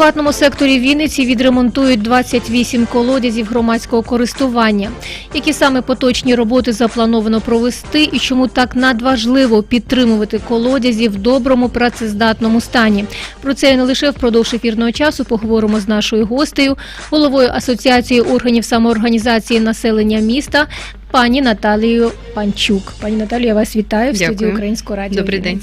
Приватному секторі Вінниці відремонтують 28 колодязів громадського користування. Які саме поточні роботи заплановано провести і чому так надважливо підтримувати колодязі в доброму працездатному стані? Про це і не лише впродовж ефірного часу поговоримо з нашою гостею, головою Асоціації органів самоорганізації населення міста. Пані Наталією Панчук. Пані Наталію, я вас вітаю в студії Дякую. Українського радіо. Добрий день.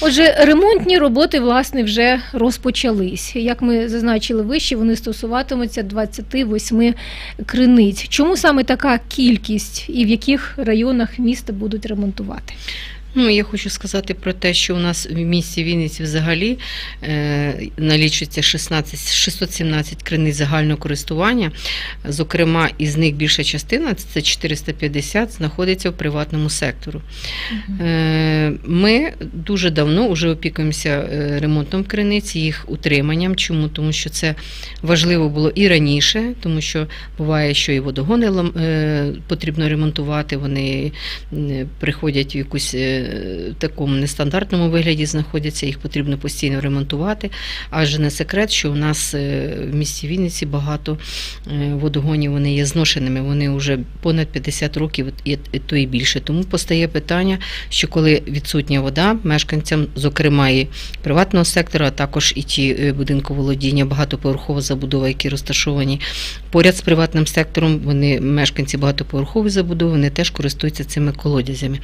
Отже, ремонтні роботи власне вже розпочались. Як ми зазначили вище, вони стосуватимуться 28 криниць. Чому саме така кількість і в яких районах міста будуть ремонтувати? Ну, я хочу сказати про те, що у нас в місті Вінниці взагалі е, налічується 16, 617 криниць загального користування. Зокрема, із них більша частина, це 450, знаходиться в приватному сектору. Е, Ми дуже давно вже опікуємося е, ремонтом криниць, їх утриманням. Чому? Тому що це важливо було і раніше, тому що буває, що і водогони е, потрібно ремонтувати, вони е, приходять в якусь е, такому нестандартному вигляді, знаходяться, їх потрібно постійно ремонтувати. Адже не секрет, що у нас е, в місті Вінниці багато е, водогонів вони є зношеними, вони вже понад 50 років і то і більше. Тому постає питання, що коли відсутня вода, мешканцям, зокрема і приватного сектора, а також і ті е, будинковолодіння, багатоповерхова забудова, які розташовані поряд з приватним сектором, вони мешканці багатоповерхової забудови, вони теж користуються цими колодязями.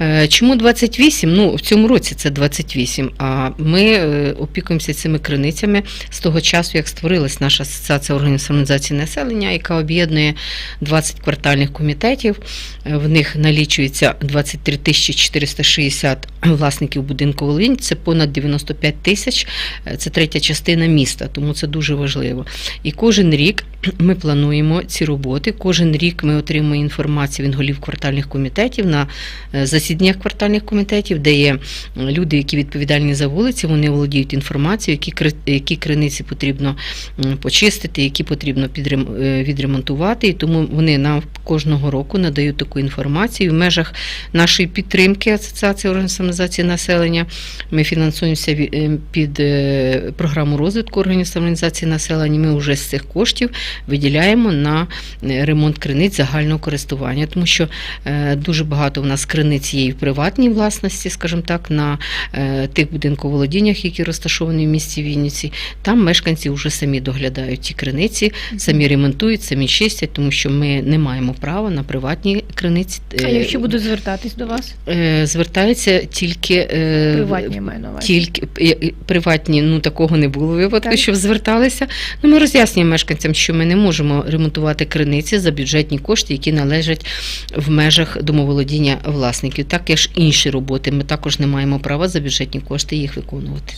Е, Чому 28? Ну, в цьому році це 28, а ми е, опікуємося цими криницями з того часу, як створилась наша асоціація органів самоорганізації населення, яка об'єднує 20 квартальних комітетів. Е, В них налічується 23 тисячі 460 власників будинку Волинь. Це понад 95 тисяч. Е, Це третя частина міста, тому це дуже важливо. І кожен рік ми плануємо ці роботи. Кожен рік ми отримуємо інформацію від голів квартальних комітетів на засіданнях квартальних комітетів, де є люди, які відповідальні за вулиці, вони володіють інформацією, які які криниці потрібно почистити, які потрібно е, відремонтувати. І тому вони нам кожного року надають таку інформацію в межах нашої підтримки Асоціації органів самоорганізації населення. Ми фінансуємося ві- е, під е, програму розвитку органів самоорганізації населення. Ми вже з цих коштів виділяємо на е, ремонт криниць загального користування, тому що дуже багато у нас криниць є і в приватній власності, скажімо так, на е, тих будинковолодіннях, які розташовані в місті Вінниці. Там мешканці вже самі доглядають ті криниці, самі ремонтують, самі чистять, тому що ми не маємо права на приватні криниці. А Е, якщо будуть звертатись до вас? е, звертаються тільки Приватні маю на увазі. тільки приватні, ну такого не було випадку, Так. щоб зверталися. Ну ми роз'яснюємо мешканцям, що ми не можемо ремонтувати криниці за бюджетні кошти, які належать в межах домоволодіння власників. Так як ж інші роботи. Ми також не маємо права за бюджетні кошти їх виконувати.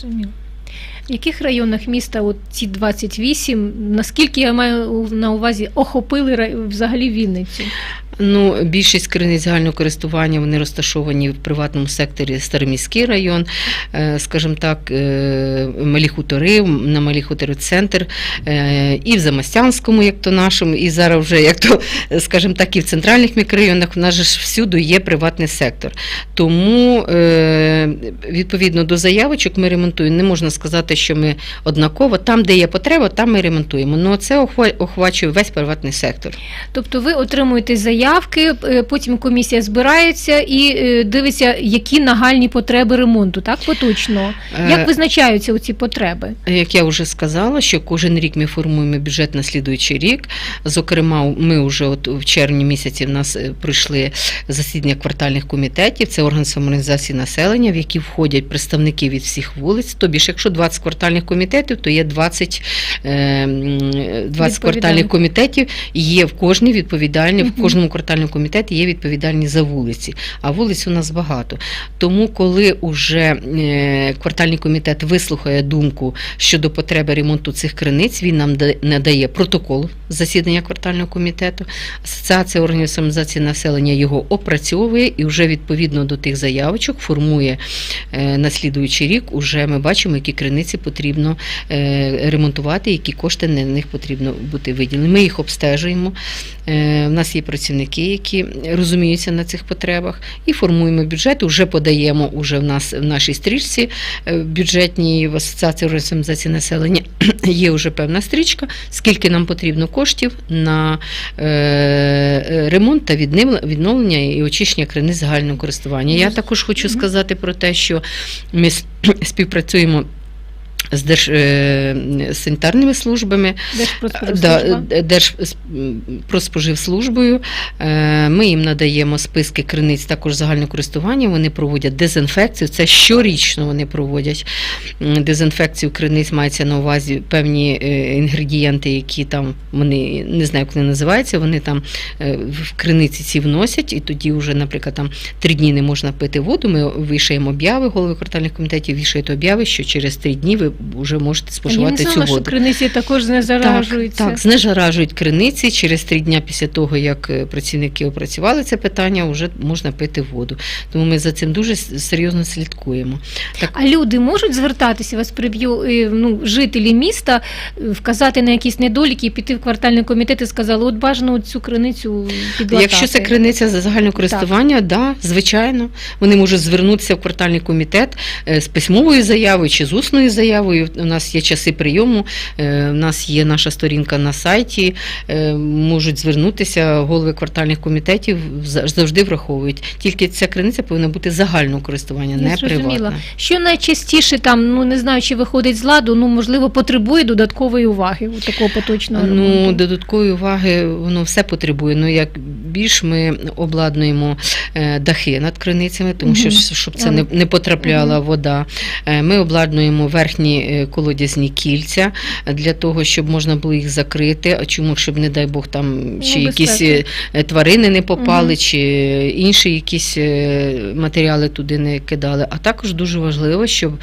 В яких районах міста от ці 28, наскільки я маю на увазі, охопили взагалі Вінницю? Ну, більшість криниць загального користування вони розташовані в приватному секторі Староміський район, е, скажімо так, е, малі хутори, на малі хутори центр, е, і в Замостянському, як то нашому, і зараз вже як то, скажімо так, і в центральних мікрорайонах в нас же всюди є приватний сектор. Тому відповідно до заявочок ми ремонтуємо. Не можна сказати, що ми однаково. Там, де є потреба, там ми ремонтуємо. Ну це охвачує весь приватний сектор. Тобто ви отримуєте заявки, е, потім комісія збирається і е, дивиться, які нагальні потреби ремонту, так поточно. Е, Як визначаються ці потреби? Як я вже сказала, що кожен рік ми формуємо бюджет на слідуючий рік. Зокрема, ми вже от в червні місяці в нас пройшли засідання квартальних комітетів. Це орган самоорганізації населення, в які входять представники від всіх вулиць. Тобі ж, якщо 20 квартальних комітетів, то є 20, е, 20 квартальних комітетів. і Є в кожній відповідальний, в кожному квартальному комітеті є відповідальні за вулиці, а вулиць у нас багато. Тому, коли уже е, квартальний комітет вислухає думку щодо потреби ремонту цих криниць, він нам надає протокол засідання квартального комітету. Асоціація органів самозації населення його опрацьовує і вже відповідно до тих заявочок формує е, на слідуючий рік. Уже ми бачимо, які криниці потрібно е, ремонтувати, які кошти на них потрібно бути виділені. Ми їх обстежуємо. У нас є працівники, які розуміються на цих потребах, і формуємо бюджет. Уже подаємо уже в нас в нашій стрічці е, бюджетній в асоціації органів самозації населення. Є вже певна стрічка, скільки нам потрібно коштів на е, е, ремонт та відновлення і очищення криниць загального користування. Я також хочу сказати про те, що ми співпрацюємо з держсанітарними службами, Держпродспоживслужба. да, Держпродспоживслужбою. Е, Ми їм надаємо списки криниць також загального користування. Вони проводять дезінфекцію. Це щорічно вони проводять дезінфекцію криниць. Мається на увазі певні е, інгредієнти, які там вони не знаю, як вони називаються. Вони там е, в криниці ці вносять, і тоді вже, наприклад, там три дні не можна пити воду. Ми вішаємо обяви, голови квартальних комітетів вішають обяви, що через три дні ви вже можете А я споживати не цю знала, воду. що криниці також не Так, так, знежаражують криниці. Через три дня після того, як е, працівники опрацювали це питання, вже можна пити воду. Тому ми за цим дуже серйозно слідкуємо. А люди можуть звертатися, вас приб'ю, е, ну, жителі міста, е, вказати на якісь недоліки і піти в квартальний комітет і сказали, от бажано цю криницю підлатати. Якщо це криниця за загального користування, да, звичайно, вони можуть звернутися в квартальний комітет з письмовою заявою чи з усною заявою. У нас є часи прийому, е, у нас є наша сторінка на сайті. е, Можуть звернутися голови квартальних комітетів, завжди враховують. Тільки ця криниця повинна бути загального користування, не приватна. Що найчастіше там, ну не знаю, чи виходить з ладу, ну можливо, потребує додаткової уваги у такого поточного Ну, додаткової уваги воно все потребує. Ну, як більш ми обладнуємо е, дахи над криницями, тому що щоб це не, не потрапляла вода. Е, Ми обладнуємо верхні е, колодязні кільця для того, щоб можна було їх закрити. А чому щоб, не дай Бог, там чи якісь е, тварини не попали, Мгм. чи інші якісь е, матеріали туди не кидали. А також дуже важливо, щоб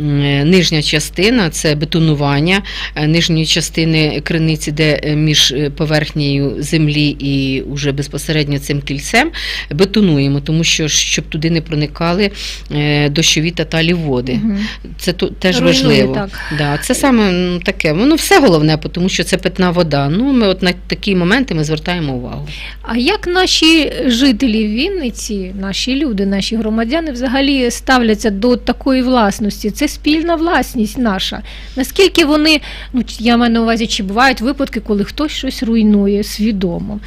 е, нижня частина це бетонування е, нижньої частини криниці, де е, між е, поверхнею землі і уже безпосередньо цим кільцем бетонуємо, тому що щоб туди не проникали е, дощові та талі води. Мгм. Це теж Руйнує, важливо. так. Да, це саме таке. Воно все головне, тому що це питна вода. Ну, ми от на такі моменти ми звертаємо увагу. А як наші жителі Вінниці, наші люди, наші громадяни взагалі ставляться до такої власності? Це спільна власність наша. Наскільки вони, ну я маю на увазі, чи бувають випадки, коли хтось щось руйнує свідомо?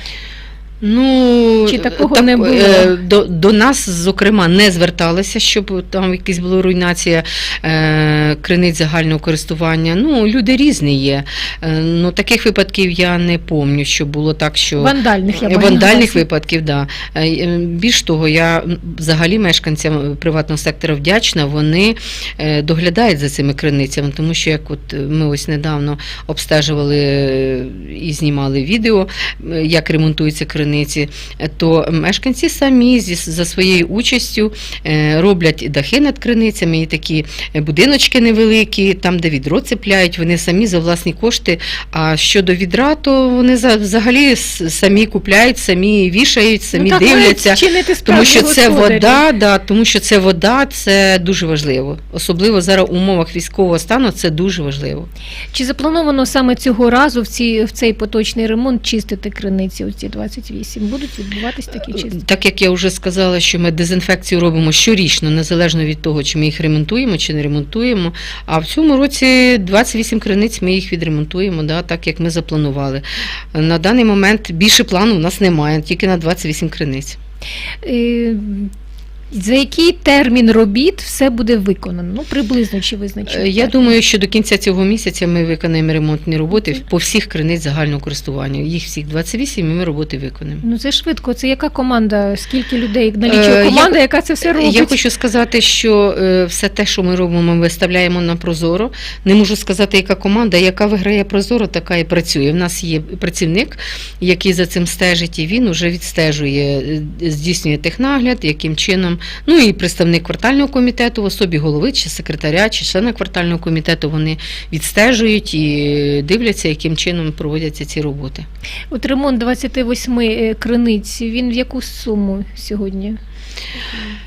Ну, Чи такого так, не було? е, До, до нас, зокрема, не зверталися, щоб там якась була руйнація е, криниць загального користування. Ну, люди різні є. Е, ну, таких випадків я не пам'ятаю, що було так, що. Вандальних я Вандальних увазі. випадків, да. Е, е, Більш того, я взагалі мешканцям приватного сектора вдячна. Вони е, доглядають за цими криницями, тому що як от е, ми ось недавно обстежували е, і знімали відео, е, як ремонтуються криниці, е, то мешканці самі зі за своєю участю е, роблять дахи над криницями і такі е, будиночки невеликі, там де відро цепляють, вони самі за власні кошти. А щодо відра, то вони за- взагалі самі купляють, самі вішають, самі ну, так дивляться. Тому що це господарі. вода, да, тому що це вода, це дуже важливо. Особливо зараз в умовах військового стану це дуже важливо. Чи заплановано саме цього разу в, ці, в цей поточний ремонт чистити криниці, оці 28? Будуть відбуватись такі чистки? Так як я вже сказала, що ми дезінфекцію робимо щорічно, незалежно від того, чи ми їх ремонтуємо, чи не ремонтуємо. А в цьому році 28 криниць ми їх відремонтуємо, да, так як ми запланували. На даний момент більше плану у нас немає, тільки на 28 криниць. Е, За який термін робіт все буде виконано? Ну, приблизно чи Е, визначено? Я думаю, що до кінця цього місяця ми виконаємо ремонтні роботи по всіх криниць загального користування. Їх всіх 28, і ми роботи виконаємо. Ну це швидко. Це яка команда? Скільки людей налічує Е, команда, яка це все робить? Я хочу сказати, що е, все те, що ми робимо, ми виставляємо на Прозоро. Не можу сказати, яка команда, яка виграє Прозоро, така і працює. В нас є працівник, який за цим стежить, і він вже відстежує, е, здійснює технагляд, яким чином. Ну і представник квартального комітету в особі голови чи секретаря, чи члена квартального комітету вони відстежують і дивляться, яким чином проводяться ці роботи. От ремонт 28 е, криниць, він в яку суму сьогодні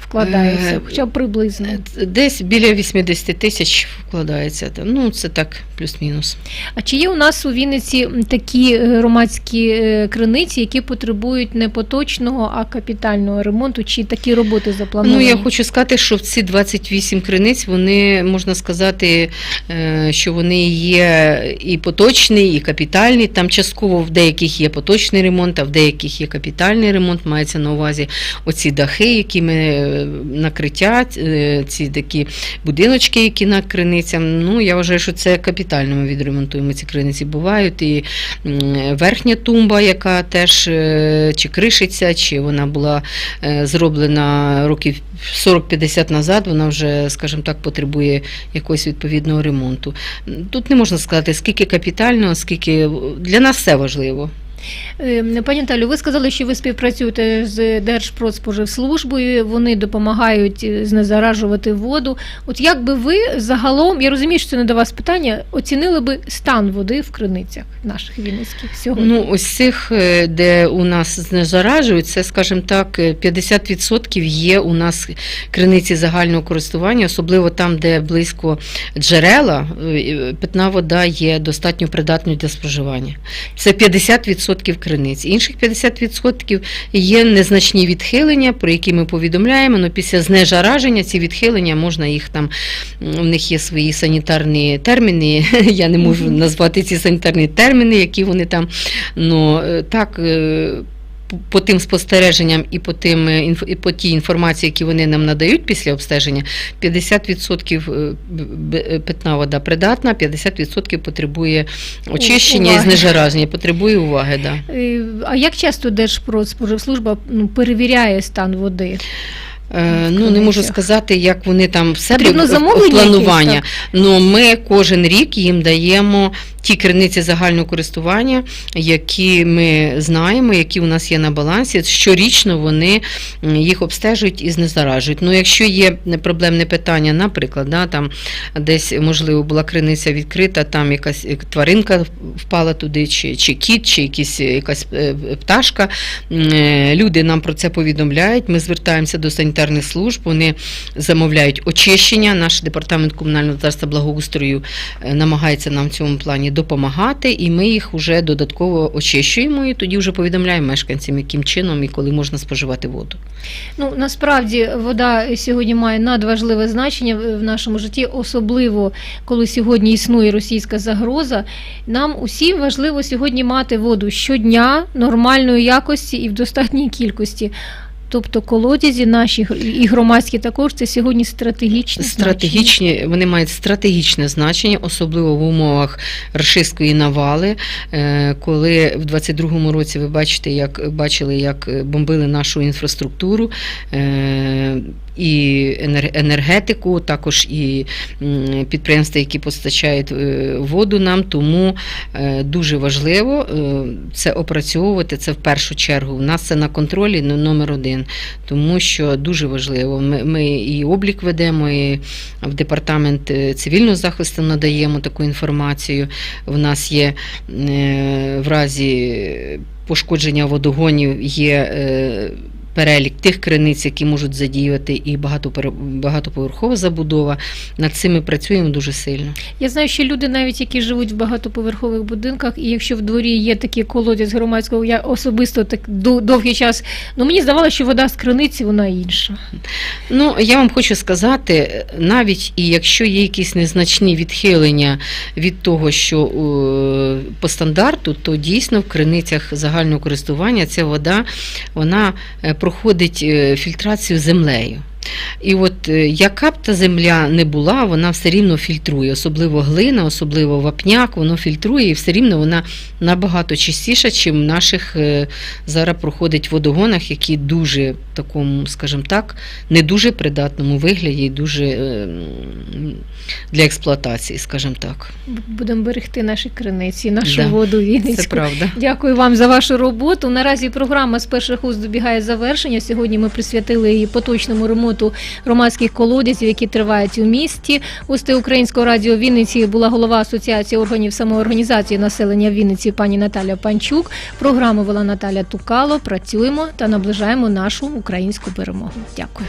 вкладається? Е, Хоча б приблизно. Десь біля 80 тисяч вкладається. Ну, це так, плюс-мінус. А чи є у нас у Вінниці такі е, громадські е, криниці, які потребують не поточного, а капітального ремонту? Чи такі роботи заплановані? Ну, я хочу сказати, що в ці 28 криниць вони можна сказати, е, що вони є і поточний, і капітальний. Там частково в деяких є поточний ремонт, а в деяких є капітальний ремонт. Мається на увазі оці дахи, які ми накриття, ці такі будиночки, які на криницям. Ну, я вважаю, що це капітально ми відремонтуємо ці криниці. Бувають і верхня тумба, яка теж е, чи кришиться, чи вона була е, зроблена років 40-50 назад, вона вже, скажімо так, потребує якогось відповідного ремонту. Тут не можна сказати, скільки капітально, скільки для нас все важливо. Е, Пані Наталю, ви сказали, що ви співпрацюєте з Держпродспоживслужбою, вони допомагають е, знезаражувати воду. От як би ви загалом, я розумію, що це не до вас питання, оцінили би стан води в криницях наших вінницьких сьогодні? Ну, ось цих, е, де у нас знезаражують, це, скажімо так, е, 50% є у нас криниці загального користування, особливо там, де близько джерела, е, питна вода є достатньо придатною для споживання. Це 50% криниць. Інших 50% є незначні відхилення, про які ми повідомляємо. але після знежараження ці відхилення можна їх там, у них є свої санітарні терміни. Я не можу назвати ці санітарні терміни, які вони там. Ну е, так. По- тим спостереженням і по тим е, і по тій інформації, які вони нам надають після обстеження, 50% е, е, питна вода придатна, 50% потребує очищення і уваги. знежараження, потребує уваги. Да. А як часто Держпродспоживслужба ну, перевіряє стан води? Е, Ну, не можу сказати, як вони там в себе в- планування. якесь, Ну, ми кожен рік їм даємо ті криниці загального користування, які ми знаємо, які у нас є на балансі. Щорічно вони їх обстежують і знезаражують. Ну, якщо є проблемне питання, наприклад, да, там десь можливо була криниця відкрита, там якась е, тваринка впала туди, чи, чи кіт, чи якісь, е, якась пташка. Люди нам про це повідомляють. Ми звертаємося до санітарних служб. Вони замовляють очищення. Наш департамент комунального господарства благоустрою е, намагається нам в цьому плані допомагати, і ми їх вже додатково очищуємо. І тоді вже повідомляємо мешканцям, яким чином і коли можна споживати воду. Ну насправді вода сьогодні має надважливе значення в нашому житті, особливо коли сьогодні існує російська загроза. Нам усім важливо сьогодні мати воду щодня нормальної якості і в достатній кількості. Тобто колодязі наші і громадські також це сьогодні стратегічні значення. Стратегічні, вони мають стратегічне значення, особливо в умовах рашистської навали. Е, Коли в 22-му році ви бачите, як бачили, як бомбили нашу інфраструктуру е, і енер- енергетику, також і підприємства, які постачають е, воду нам. Тому е, дуже важливо е, це опрацьовувати. Це в першу чергу. У нас це на контролі номер один, тому що дуже важливо. Ми, ми і облік ведемо, і в департамент цивільного захисту надаємо таку інформацію. В нас є в разі пошкодження водогонів є. Перелік тих криниць, які можуть задіювати, і багатоповерхова забудова. Над цим ми працюємо дуже сильно. Я знаю, що люди, навіть які живуть в багатоповерхових будинках, і якщо в дворі є такі колодязь громадського, я особисто так довгий час. Ну мені здавалося, що вода з криниці вона інша. Ну, я вам хочу сказати, навіть і якщо є якісь незначні відхилення від того, що е, по стандарту, то дійсно в криницях загального користування ця вода вона е, проходить е, фільтрацію землею. І от е, яка б та земля не була, вона все рівно фільтрує, особливо глина, особливо вапняк, воно фільтрує і все рівно вона набагато чистіша, ніж в наших е, зараз проходить водогонах, які дуже такому, скажімо так, не дуже придатному вигляді і дуже е, для експлуатації, скажімо так. Будемо берегти наші криниці, нашу Да, воду Це правда. Дякую вам за вашу роботу. Наразі програма з перших уст добігає завершення. Сьогодні ми присвятили її поточному ремонту громадських колодязів, які тривають у місті. Гости Українського радіо Вінниці була голова Асоціації органів самоорганізації населення Вінниці пані Наталя Панчук. Програму вела Наталя Тукало. Працюємо та наближаємо нашу українську перемогу. Дякую.